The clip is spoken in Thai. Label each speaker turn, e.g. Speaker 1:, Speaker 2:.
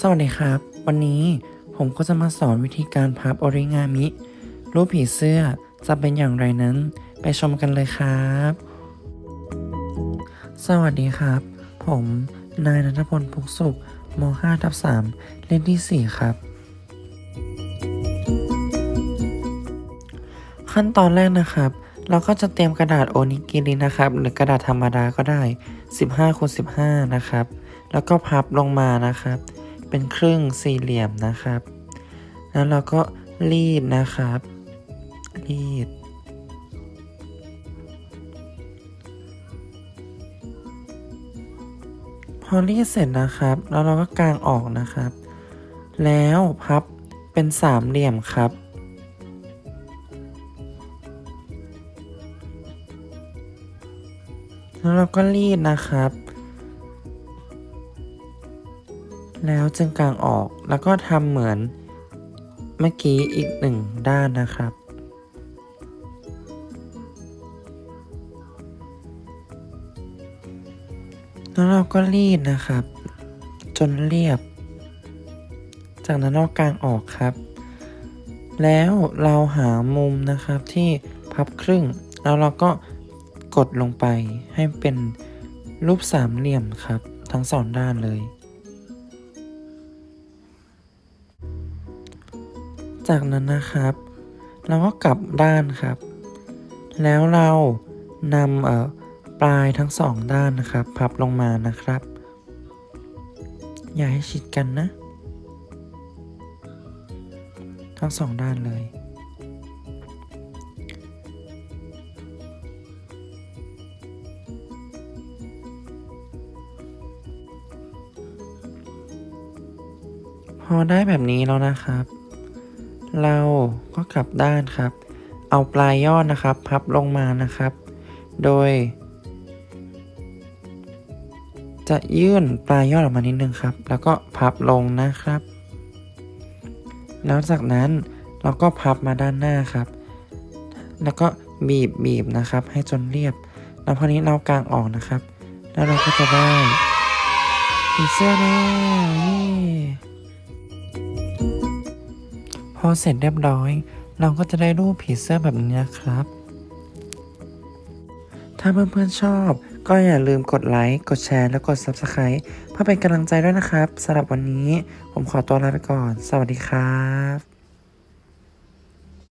Speaker 1: สวัสดีครับ วันนี้ผมก็จะมาสอนวิธีการพับออริงามิ รูปผีเสื้อจะเป็นอย่างไรนั้น ไปชมกันเลยครับ สวัสดีครับ ผมนายนัทพลพุกสุขม5ทับ3เล่นที่ 4 ครับ ขั้นตอนแรกนะครับ เราก็จะเตรียมกระดาษโอนิกิรินะครับ หรือกระดาษธรรมดาก็ได้ 15คูณ15 นะครับ แล้วก็พับลงมานะครับ เป็นครึ่งสี่เหลี่ยมนะครับ แล้วเราก็รีดนะครับ รีด พอรีดเสร็จนะครับ แล้วเราก็กางออกนะครับ แล้วพับเป็นสามเหลี่ยมครับแล้วเราก็รีดนะครับ แล้วจึงกางออกแล้วก็ทำเหมือนเมื่อกี้อีกหนึ่งด้านนะครับ แล้วเราก็รีดนะครับ จนเรียบ จากนั้นเรากางออกครับ แล้วเราหามุมนะครับที่พับครึ่ง แล้วเราก็กดลงไปให้เป็นรูปสามเหลี่ยมครับ ทั้งสองด้านเลย จากนั้นนะครับ เราก็กลับด้านครับ แล้วเรานำเอ่อปลายทั้งสองด้านนะครับ พับลงมานะครับ อย่าให้ชิดกันนะ ทั้งสองด้านเลยพอได้แบบนี้แล้วนะครับ เราก็กลับด้านครับ เอาปลายยอดนะครับ พับลงมานะครับ โดย จะยื่นปลายยอดออกมานิดนึงครับ แล้วก็พับลงนะครับ แล้วจากนั้นเราก็พับมาด้านหน้าครับ แล้วก็บีบบีบนะครับ ให้จนเรียบ แล้วพอนี้เรากางออกนะครับ แล้วเราก็จะได้ผีเสื้อแล้ว อเสร็จเรียบร้อย เราก็จะได้รูปผีเสื้อแบบนี้นะครับ ถ้าเพื่อนๆชอบ ก็อย่าลืมกดไลค์ กดแชร์ และกด Subscribe เพื่อเป็นกำลังใจด้วยนะครับสำหรับวันนี้ ผมขอตัวลาไปก่อน สวัสดีครับ